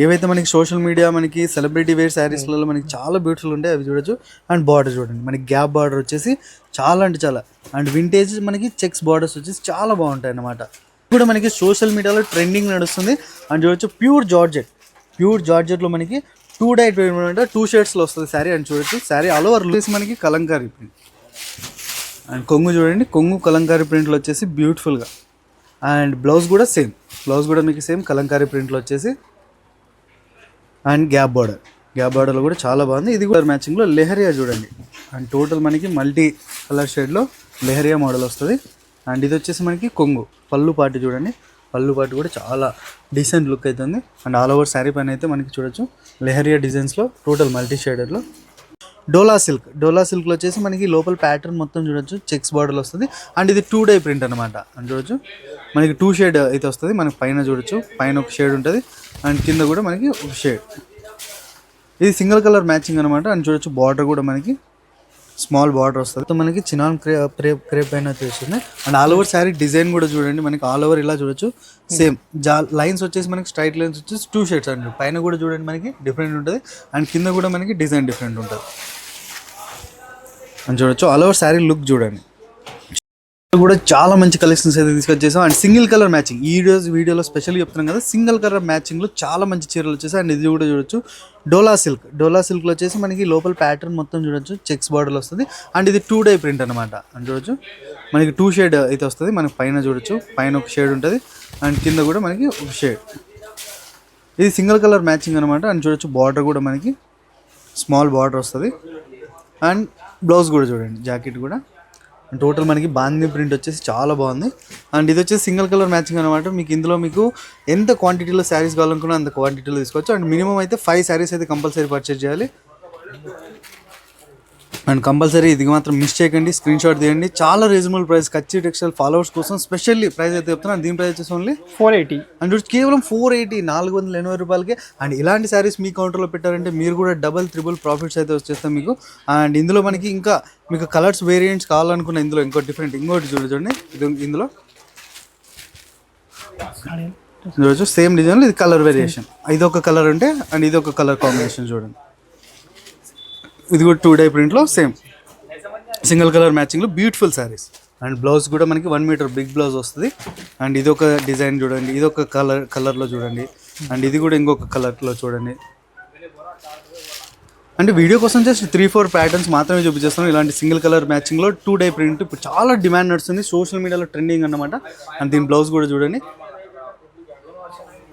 ఏవైతే మనకి social media మనకి సెలబ్రిటీ వేర్ శారీస్లలో మనకి చాలా బ్యూటిఫుల్ ఉంటాయి అవి చూడొచ్చు. అండ్ బార్డర్ చూడండి మనకి గ్యాప్ బార్డర్ వచ్చేసి చాలా అంటే చాలా. అండ్ వింటేజ్ మనకి చెక్స్ బార్డర్స్ వచ్చేసి చాలా బాగుంటాయి అన్నమాట. కూడా మనకి సోషల్ మీడియాలో ట్రెండింగ్ నడుస్తుంది. అండ్ చూడొచ్చు ప్యూర్ జార్జెట్ ప్యూర్ జార్జెట్లో మనకి టూ డైట్ అంటే టూ షేడ్స్లో వస్తుంది శారీ అండ్ చూడొచ్చు శారీ ఆల్ ఓవర్ లుక్స్ మనకి కలంకారీ ప్రింట్ అండ్ కొంగు చూడండి కొంగు కలంకారీ ప్రింట్లో వచ్చేసి బ్యూటిఫుల్గా అండ్ బ్లౌజ్ కూడా సేమ్ బ్లౌజ్ కూడా మీకు సేమ్ కలంకారీ ప్రింట్లో వచ్చేసి అండ్ గ్యాప్ బార్డర్. గ్యాప్ బార్డర్లో కూడా చాలా బాగుంది. ఇది కూడా మ్యాచింగ్లో లెహరియా చూడండి. అండ్ టోటల్ మనకి మల్టీ కలర్ షేడ్లో లెహరియా మోడల్ వస్తుంది. అండ్ ఇది వచ్చేసి మనకి కొంగు. పళ్ళు పాటు చూడండి. పళ్ళు పాటు కూడా చాలా డీసెంట్ లుక్ అవుతుంది అండ్ ఆల్ ఓవర్ శారీ పైన అయితే మనకి చూడొచ్చు. లెహరియా డిజైన్స్లో టోటల్ మల్టీ షేడర్లో డోలా సిల్క్. డోలా సిల్క్లో వచ్చేసి మనకి లోపల ప్యాటర్న్ మొత్తం చూడొచ్చు. చెక్స్ బార్డర్ వస్తుంది. అండ్ ఇది టూ డై ప్రింట్ అనమాట అని చూడొచ్చు. మనకి టూ షేడ్ అయితే వస్తుంది. మనకి పైన చూడొచ్చు. పైన ఒక షేడ్ ఉంటుంది. అండ్ కింద కూడా మనకి ఒక షేడ్ ఇది సింగిల్ కలర్ మ్యాచింగ్ అనమాట అండ్ చూడొచ్చు బార్డర్ కూడా మనకి స్మాల్ బార్డర్ వస్తుంది. మనకి చినాన్ క్రే క్రేప్ క్రేప్ పైన వచ్చేస్తుంది. And all over sari design కూడా చూడండి మనకి ఆల్ ఓవర్ ఇలా చూడొచ్చు. సేమ్ జా లైన్స్ వచ్చేసి మనకి స్ట్రైట్ లైన్స్ వచ్చేసి టూ షేడ్స్ అండి. పైన కూడా చూడండి మనకి డిఫరెంట్ ఉంటుంది. అండ్ కింద కూడా మనకి డిజైన్ డిఫరెంట్ ఉంటుంది. అని చూడొచ్చు ఆల్ ఓవర్ శారీ లుక్ చూడండి. కూడా చాలా మంచి కలెక్షన్స్ అయితే తీసుకొచ్చేసాం. అండ్ సింగిల్ కలర్ మ్యాచింగ్ ఈ రోజు వీడియోలో స్పెషల్గా చెప్తున్నాం కదా సింగిల్ కలర్ మ్యాచింగ్లో చాలా మంచి చీరలు వచ్చేసాయి. అండ్ ఇది కూడా చూడొచ్చు. డోలా సిల్క్. డోలా సిల్క్లో వచ్చేసి మనకి లోపల ప్యాటర్న్ మొత్తం చూడొచ్చు. చెక్స్ బార్డర్ వస్తుంది. అండ్ ఇది టూ డే ప్రింట్ అనమాట అండ్ చూడొచ్చు. మనకి టూ షేడ్ అయితే వస్తుంది. మనకి పైన చూడొచ్చు. పైన ఒక షేడ్ ఉంటుంది. అండ్ కింద కూడా మనకి ఒక షేడ్ ఇది సింగిల్ కలర్ మ్యాచింగ్ అనమాట అండ్ చూడొచ్చు బార్డర్ కూడా మనకి స్మాల్ బార్డర్ వస్తుంది. అండ్ బ్లౌజ్ కూడా చూడండి. జాకెట్ కూడా. టోటల్ మనకి బాందీ ప్రింట్ వచ్చేసి చాలా బాగుంది. అండ్ ఇది వచ్చేసి సింగిల్ కలర్ మ్యాచింగ్ అనమాట మీకు ఇందులో మీకు ఎంత క్వాంటిటీలో శారీస్ కావాలనుకున్నా అంత క్వాంటిటీలో తీసుకోవచ్చు. అండ్ మినిమం అయితే ఫైవ్ శారీస్ అయితే కంపల్సరీ పర్చేజ్ చేయాలి. అండ్ కంపల్సరీ ఇది మాత్రం మిస్ చేయకండి స్క్రీన్ షాట్ తీయండి. చాలా reasonable price Kachchi textile followers కోసం స్పెషల్లీ ప్రైస్ అయితే చెప్తున్నాను దీని ప్రైస్ వచ్చేసి ఓన్లీ ఫోర్ ఎయిటీ అండ్ కేవలం ఫోర్ ఎయిటీ నాలుగు వందల ఎనభై రూపాయలకి. అండ్ ఇలాంటి శారీస్ మీ కౌంటర్లో పెట్టారంటే మీరు కూడా డబల్ త్రిబుల్ ప్రాఫిట్స్ అయితే వచ్చేస్తాం మీకు. అండ్ ఇందులో మనకి ఇంకా మీకు కలర్స్ వేరియంట్స్ కావాలనుకున్న ఇందులో ఇంకో డిఫరెంట్ ఇంకోటి చూడు చూడండి. ఇది ఇందులో చూడొచ్చు. సేమ్ డిజైన్లో ఇది కలర్ వేరియేషన్ ఇది ఒక కలర్ ఉంటే అండ్ ఇది ఒక కలర్ కాంబినేషన్ చూడండి. ఇది కూడా టూ డై ప్రింట్లో సేమ్ సింగిల్ కలర్ మ్యాచింగ్లో బ్యూటిఫుల్ శారీస్ అండ్ బ్లౌజ్ కూడా మనకి వన్ మీటర్ బిగ్ బ్లౌజ్ వస్తుంది. అండ్ ఇది ఒక డిజైన్ చూడండి. ఇది ఒక కలర్ కలర్లో చూడండి. అండ్ ఇది కూడా ఇంకొక కలర్లో చూడండి. అంటే వీడియో కోసం జస్ట్ త్రీ ఫోర్ ప్యాటర్న్స్ మాత్రమే చూపించేస్తాను ఇలాంటి సింగిల్ కలర్ మ్యాచింగ్లో టూ డై ప్రింట్ ఇప్పుడు చాలా డిమాండ్ నడుస్తుంది. సోషల్ మీడియాలో ట్రెండింగ్ అనమాట అండ్ దీని బ్లౌజ్ కూడా చూడండి.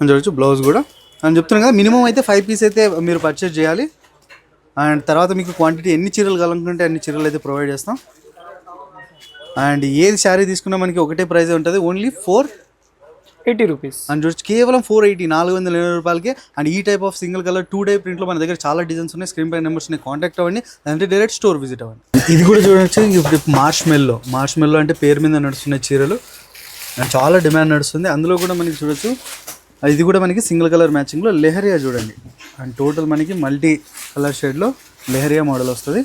అని చూడొచ్చు. బ్లౌజ్ కూడా. అని చెప్తున్నాను కదా మినిమం అయితే ఫైవ్ పీస్ అయితే మీరు పర్చేజ్ చేయాలి. అండ్ తర్వాత మీకు క్వాంటిటీ ఎన్ని చీరలు కావాలనుకుంటే అన్ని చీరలు అయితే ప్రొవైడ్ చేస్తాం. అండ్ ఏది శారీ తీసుకున్నా మనకి ఒకటే ప్రైస్ ఉంటుంది. Only four eighty rupees and చూడొచ్చు కేవలం ఫోర్ ఎయిటీ నాలుగు వందల ఎనభై రూపాయలకి. అండ్ ఈ type of single colour tie dye ప్రింట్లో మన దగ్గర చాలా డిజైన్స్ ఉన్నాయి. స్క్రీన్ పై నెంబర్స్ కాంటాక్ట్ అవ్వండి. అంటే డైరెక్ట్ స్టోర్ విజిట్ అవ్వండి. ఇది కూడా చూడొచ్చు. ఇప్పుడు మార్చ్ మెల్లో మార్చ్ మెల్లో అంటే పేరు మీద నడుస్తున్న చీరలు. అండ్ చాలా డిమాండ్ నడుస్తుంది. అందులో కూడా మనకి చూడొచ్చు. ఇది కూడా మనకి సింగిల్ కలర్ మ్యాచింగ్లో లెహరియా చూడండి. అండ్ టోటల్ మనకి మల్టీ కలర్ షేడ్లో లెహరియా మోడల్ వస్తుంది.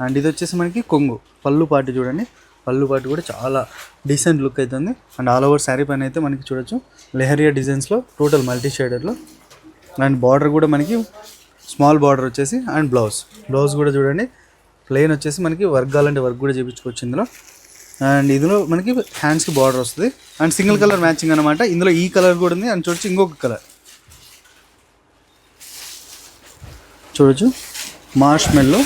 అండ్ ఇది వచ్చేసి మనకి కొంగు పళ్ళు పాటు చూడండి. పళ్ళు పాటు కూడా చాలా డీసెంట్ లుక్ అవుతుంది అండ్ ఆల్ ఓవర్ శారీ పైన అయితే మనకి చూడొచ్చు. లెహరియా డిజైన్స్లో టోటల్ మల్టీ షేడర్లో అండ్ బార్డర్ కూడా మనకి స్మాల్ బార్డర్ వచ్చేసి అండ్ బ్లౌజ్. బ్లౌజ్ కూడా చూడండి. ప్లెయిన్ వచ్చేసి మనకి వర్క్ కావాలంటే వర్క్ కూడా చేయించుకోవచ్చు ఇందులో. అండ్ ఇందులో మనకి హ్యాండ్స్కి బార్డర్ వస్తుంది. అండ్ సింగిల్ కలర్ మ్యాచింగ్ అనమాట ఇందులో ఈ కలర్ కూడా ఉంది. అండ్ చూడొచ్చు ఇంకొక కలర్. చూడొచ్చు. మార్ష్ మెల్లో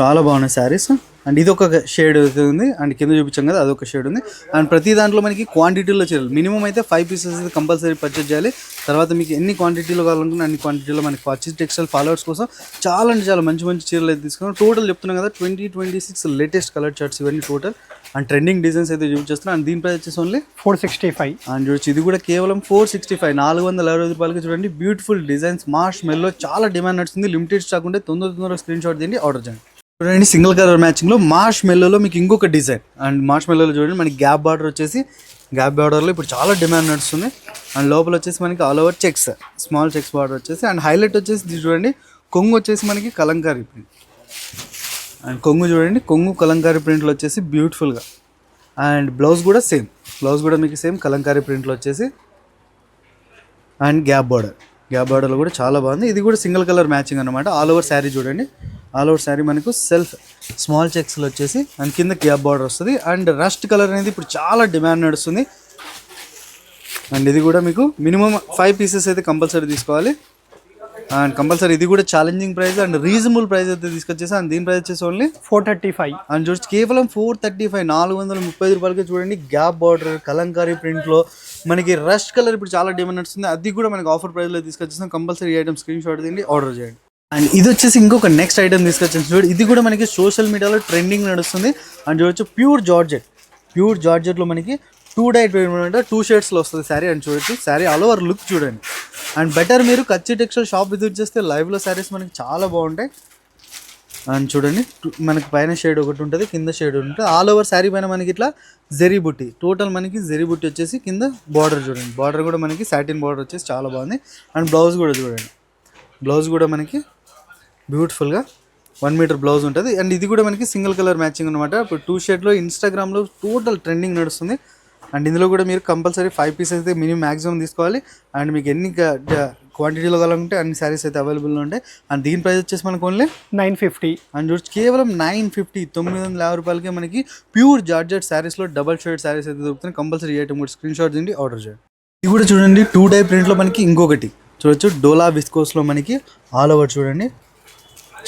చాలా బాగున్నాయి శారీస్. అండ్ ఇది ఒక షేడ్ అయితే ఉంది. అండ్ కింద చూపించాం కదా అదొక షేడ్ ఉంది. అండ్ ప్రతి దాంట్లో మనకి క్వాంటిటీలో చీరలు. మినిమం అయితే ఫైవ్ పీసెస్ అయితే కంపల్సరీ పర్చేజ్ చేయాలి. తర్వాత మీకు ఎన్ని క్వాంటిటీలో కావాలనుకున్న అన్ని క్వాంటిటీలో మనకి పర్చేజ్ టెక్స్టైల్ ఫాలోవర్స్ కోసం చాలా అంటే చాలా మంచి మంచి చీరలు అయితే తీసుకున్నాం. టోటల్ చెప్తున్నాం కదా twenty twenty six latest colour charts ఇవన్నీ టోటల్ అండ్ ట్రెండింగ్ డిజైన్స్ అయితే చూపించేస్తున్నాం అండ్ దీని ప్రైస్ వచ్చేసి only four sixty five and చూడొచ్చు ఇది కూడా కేవలం ఫోర్ సిక్స్టీ ఫైవ్ నాలుగు వందల అరవై రూపాయలకి చూడండి. బ్యూటిఫుల్ డిజైన్స్ మార్ష్ మెల్లో చాలా డిమాండ్ నడుస్తుంది. లిమిటెడ్ స్టాక్ ఉంటే తొందర తొందరగా స్క్రీన్ షాట్ తీయండి ఆర్డర్ చేయండి. చూడండి సింగిల్ కలర్ మ్యాచింగ్లో మార్ష్ మెల్లోలో మీకు ఇంకొక డిజైన్. అండ్ మార్ష్ మెల్లోలో చూడండి మనకి గ్యాప్ బార్డర్ వచ్చేసి గ్యాప్ బార్డర్లో ఇప్పుడు చాలా డిమాండ్ నడుస్తుంది. అండ్ లోపల వచ్చేసి మనకి all over checks small checks border వచ్చేసి అండ్ హైలైట్ వచ్చేసి చూడండి కొంగు వచ్చేసి మనకి కలంకారీ ప్రింట్ అండ్ కొంగు చూడండి కొంగు కలంకారీ ప్రింట్లో వచ్చేసి బ్యూటిఫుల్గా అండ్ బ్లౌజ్ కూడా సేమ్ బ్లౌజ్ కూడా మీకు సేమ్ కలంకారీ ప్రింట్లో వచ్చేసి అండ్ గ్యాప్ బార్డర్ గ్యాప్ బార్డర్లో కూడా చాలా బాగుంది. ఇది కూడా సింగిల్ కలర్ మ్యాచింగ్ అనమాట ఆల్ ఓవర్ శారీ చూడండి. ఆల్ ఓవర్ శారీ మనకు సెల్ఫ్ స్మాల్ చెక్స్లో వచ్చేసి అండ్ కింద గ్యాప్ బార్డర్ వస్తుంది. అండ్ రస్ట్ కలర్ అనేది ఇప్పుడు చాలా డిమాండ్ నడుస్తుంది. అండ్ ఇది కూడా మీకు మినిమం ఫైవ్ పీసెస్ అయితే కంపల్సరీ తీసుకోవాలి. అండ్ కంపల్సరీ ఇది కూడా challenging price and reasonable price అయితే తీసుకొచ్చేసి అండ్ దీని ప్రైస్ వచ్చేసి only four thirty five. And చూసి కేవలం ఫోర్ థర్టీ ఫైవ్ నాలుగు వందల ముప్పై రూపాయలకి చూడండి గ్యాప్ బార్డర్ కలంకారీ ప్రింట్లో మనకి రష్ కలర్ ఇప్పుడు చాలా డిమాండ్ నడుస్తుంది. అది కూడా మనకి ఆఫర్ ప్రైస్లో తీసుకొచ్చేస్తాం కంపల్సరీ ఐటమ్ స్క్రీన్ షాట్ తీయండి ఆర్డర్ చేయండి. అండ్ ఇది వచ్చేసి ఇంకొక నెక్స్ట్ ఐటమ్ తీసుకొచ్చాను. చూడండి ఇది కూడా మనకి సోషల్ మీడియాలో ట్రెండింగ్ నడుస్తుంది. అండ్ చూడొచ్చు ప్యూర్ జార్జెట్ ప్యూర్ జార్జెట్లో మనకి టూ డైట్ అంటే టూ షేడ్స్లో వస్తుంది శారీ అండ్ చూడొచ్చు శారీ ఆల్ ఓవర్ లుక్ చూడండి. అండ్ బెటర్ మీరు కచ్చి టెక్స్టైల్ షాప్ విజిట్ చేస్తే లైవ్లో శారీస్ మనకి చాలా బాగుంటాయి. అండ్ చూడండి మనకి పైన షేడ్ ఒకటి ఉంటుంది కింద షేడ్ ఉంటుంది. ఆల్ ఓవర్ శారీ పైన మనకి ఇట్లా జరీ బుట్టి టోటల్ మనకి జరీ బుట్టి వచ్చేసి కింద బార్డర్ చూడండి. బార్డర్ కూడా మనకి సాటిన్ బార్డర్ వచ్చేసి చాలా బాగుంది. అండ్ బ్లౌజ్ కూడా చూడండి. బ్లౌజ్ కూడా మనకి బ్యూటిఫుల్గా వన్ మీటర్ బ్లౌజ్ ఉంటుంది. అండ్ ఇది కూడా మనకి సింగిల్ కలర్ మ్యాచింగ్ అనమాట ఇప్పుడు టూ షేడ్లో ఇన్స్టాగ్రామ్లో టోటల్ ట్రెండింగ్ నడుస్తుంది. అండ్ ఇందులో కూడా మీరు కంపల్సరీ ఫైవ్ పీసెస్ అయితే మినిమం మ్యాక్సిమం తీసుకోవాలి. అండ్ మీకు ఎన్ని క్వాంటిటీలో కావాలంటే అన్ని శారీస్ అయితే అవైలబుల్లో ఉంటాయి. అండ్ దీని ప్రైస్ వచ్చేసి మనకు ఓన్లీ నైన్ ఫిఫ్టీ అండ్ చూసి కేవలం నైన్ ఫిఫ్టీ తొమ్మిది వందల యాభై రూపాయలకి మనకి ప్యూర్ జార్జెట్ శారీస్లో డబల్ షేడ్ శారీస్ అయితే దొరుకుతుంది కంపల్సరీ ఐటమ్ కూడా స్క్రీన్ షాట్ తిండి ఆర్డర్ చేయండి. ఇది కూడా చూడండి టూ డై ప్రింట్లో మనకి ఇంకొకటి. చూడొచ్చు డోలా విస్కోస్లో మనకి ఆల్ ఓవర్ చూడండి.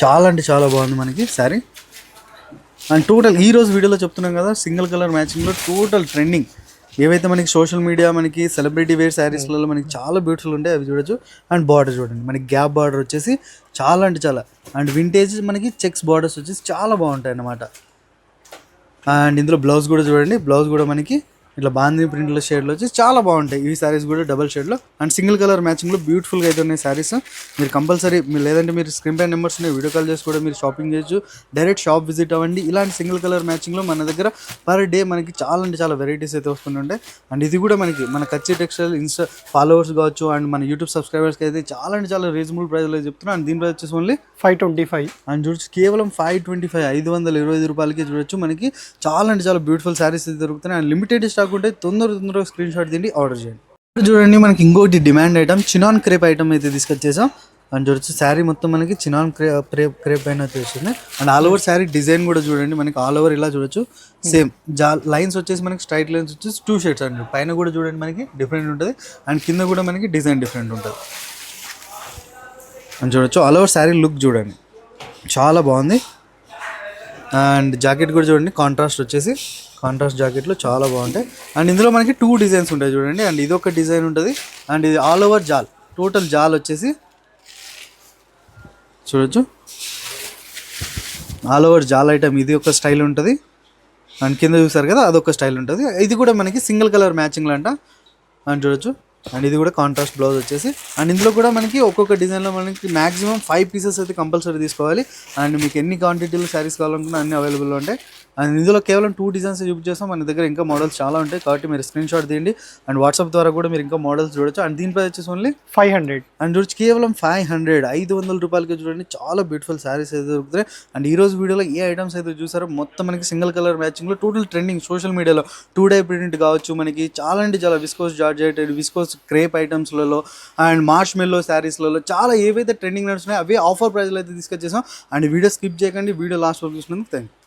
చాలా అంటే చాలా బాగుంది మనకి శారీ. అండ్ టోటల్ ఈ రోజు వీడియోలో చెప్తున్నాం కదా సింగిల్ కలర్ మ్యాచింగ్లో టోటల్ ట్రెండింగ్ ఏవైతే మనకి సోషల్ మీడియా మనకి సెలబ్రిటీ వేర్ శారీస్లలో మనకి చాలా బ్యూటిఫుల్ ఉంటాయి అవి చూడొచ్చు. అండ్ బార్డర్ చూడండి మనకి గ్యాప్ బార్డర్ వచ్చేసి చాలా అంటే చాలా. అండ్ వింటేజ్ మనకి చెక్స్ బార్డర్స్ వచ్చేసి చాలా బాగుంటాయి అన్నమాట. అండ్ ఇందులో బ్లౌజ్ కూడా చూడండి బ్లౌజ్ కూడా మనకి ఇట్లా బాంధీ ప్రింట్లో షేడ్లో వచ్చి చాలా బాగుంటాయి. ఈ శారీస్ కూడా డబల్ షేడ్లో అండ్ సింగిల్ కలర్ మ్యాచింగ్లో బ్యూటిఫుల్గా అయితే ఉన్నాయి శారీస్ మీరు కంపల్సరీ మీరు లేదంటే మీరు స్క్రీన్ పై నెంబర్స్ ఉన్నాయి వీడియో కాల్ చేసి కూడా మీరు షాపింగ్ చేయొచ్చు. డైరెక్ట్ షాప్ విజిట్ అవ్వండి. ఇలాంటి సింగిల్ కలర్ మ్యాచింగ్లో మన దగ్గర పర్ డే మనకి చాలా అంటే చాలా వెరైటీస్ అయితే వస్తుంటాయి. అండ్ ఇది కూడా మనకి మన కచ్చి టెక్స్టైల్ ఇన్స్టా ఫాలోవర్స్ కావచ్చు అండ్ మన యూట్యూబ్ సబ్స్క్రైబర్స్కి అయితే చాలా అంటే చాలా రీజనబుల్ ప్రైస్లో చెప్తున్నాను అండ్ దీని ప్రైస్ వచ్చేసి only five twenty five and చూడొచ్చు కేవలం ఫైవ్ ట్వంటీ ఫైవ్ ఐదు వందల ఇరవై ఐదు రూపాయలకి చూడొచ్చు. మనకి చాలా అంటే చాలా బ్యూటిఫుల్ శారీస్ అయితే దొరుకుతున్నాయి. అండ్ లిమిటెడ్ స్టాక్ ఉంటే తొందర తొందరగా స్క్రీన్ షాట్ తిండి ఆర్డర్ చేయండి. చూడండి మనకి ఇంకోటి demand item chinon crepe item అయితే తీసుకొచ్చేసాం అండ్ చూడొచ్చు శారీ మొత్తం మనకి చినాన్ క్రే క్రేప్ క్రేప్ పైన వచ్చేస్తుంది and all over sari design కూడా చూడండి మనకి ఆల్ ఓవర్ ఇలా చూడొచ్చు. సేమ్ జా లైన్స్ వచ్చేసి మనకి స్ట్రైట్ లైన్స్ వచ్చేసి టూ షేడ్స్ అండి. పైన కూడా చూడండి మనకి డిఫరెంట్ ఉంటుంది. అండ్ కింద కూడా మనకి డిజైన్ డిఫరెంట్ ఉంటుంది. అని చూడొచ్చు ఆల్ ఓవర్ శారీ లుక్ చూడండి. చాలా బాగుంది. అండ్ జాకెట్ కూడా చూడండి కాంట్రాస్ట్ వచ్చేసి కాంట్రాస్ట్ జాకెట్లు చాలా బాగుంటాయి. అండ్ ఇందులో మనకి టూ డిజైన్స్ ఉంటాయి చూడండి. అండ్ ఇది ఒక డిజైన్ ఉంటుంది. అండ్ ఇది ఆల్ ఓవర్ జాల్. టోటల్ జాల్ వచ్చేసి చూడొచ్చు. ఆల్ ఓవర్ జాల్ ఐటమ్ ఇది ఒక స్టైల్ ఉంటుంది. అండ్ కింద చూసారు కదా అదొక స్టైల్ ఉంటుంది. ఇది కూడా మనకి సింగిల్ కలర్ మ్యాచింగ్లో అంట అండ్ చూడొచ్చు. అండ్ ఇది కూడా కాంట్రాస్ట్ బ్లౌజ్ వచ్చేసి. అండ్ ఇందులో కూడా మనకి ఒక్కొక్క డిజైన్లో మనకి మాక్సిమం ఫైవ్ పీసెస్ అయితే కంపల్సరీ తీసుకోవాలి. అండ్ మీకు ఎన్ని క్వాంటిటీలో శారీస్ కావాలనుకున్నా అన్ని అవైలబుల్లో ఉంటాయి. అండ్ ఇందులో కేవలం టూ డిజైన్స్ యూజ్ చేస్తాం మన దగ్గర ఇంకా మోడల్స్ చాలా ఉంటాయి. కాబట్టి మీరు స్క్రీన్ షాట్ తీయండి. అండ్ వాట్సాప్ ద్వారా కూడా మీరు ఇంకా మోడల్స్ చూడొచ్చు. అండ్ దీని ప్రైస్ వచ్చేసి ఓన్లీ ఫైవ్ హండ్రెడ్ అండ్ చూడొచ్చు. కేవలం ఫైవ్ హండ్రెడ్ ఐదు వందల రూపాయలకి చూడండి. చాలా బ్యూటిఫుల్ శారీస్ అయితే దొరుకుతాయి అండ్ ఈ రోజు వీడియోలో ఏ ఐటమ్స్ అయితే చూసారో మొత్తం మనకి సింగిల్ కలర్ మ్యాచింగ్లో టోటల్ ట్రెండింగ్ సోషల్ మీడియాలో టూ డే ప్రింట్ కావచ్చు. మనకి చాలా అంటే చాలా విస్కోస్ జార్జెట్ విస్కోస్ క్రేప్ ఐటమ్స్లలో అండ్ మార్ష్మెల్లో శారీస్లలో చాలా ఏవైతే ట్రెండింగ్ నడుస్తున్నాయో అవే ఆఫర్ ప్రైస్లో అయితే తీసుకొచ్చేసాం. అండ్ వీడియో స్కిప్ చేయకండి వీడియో లాస్ట్ వరకు చూసినందుకు థ్యాంక్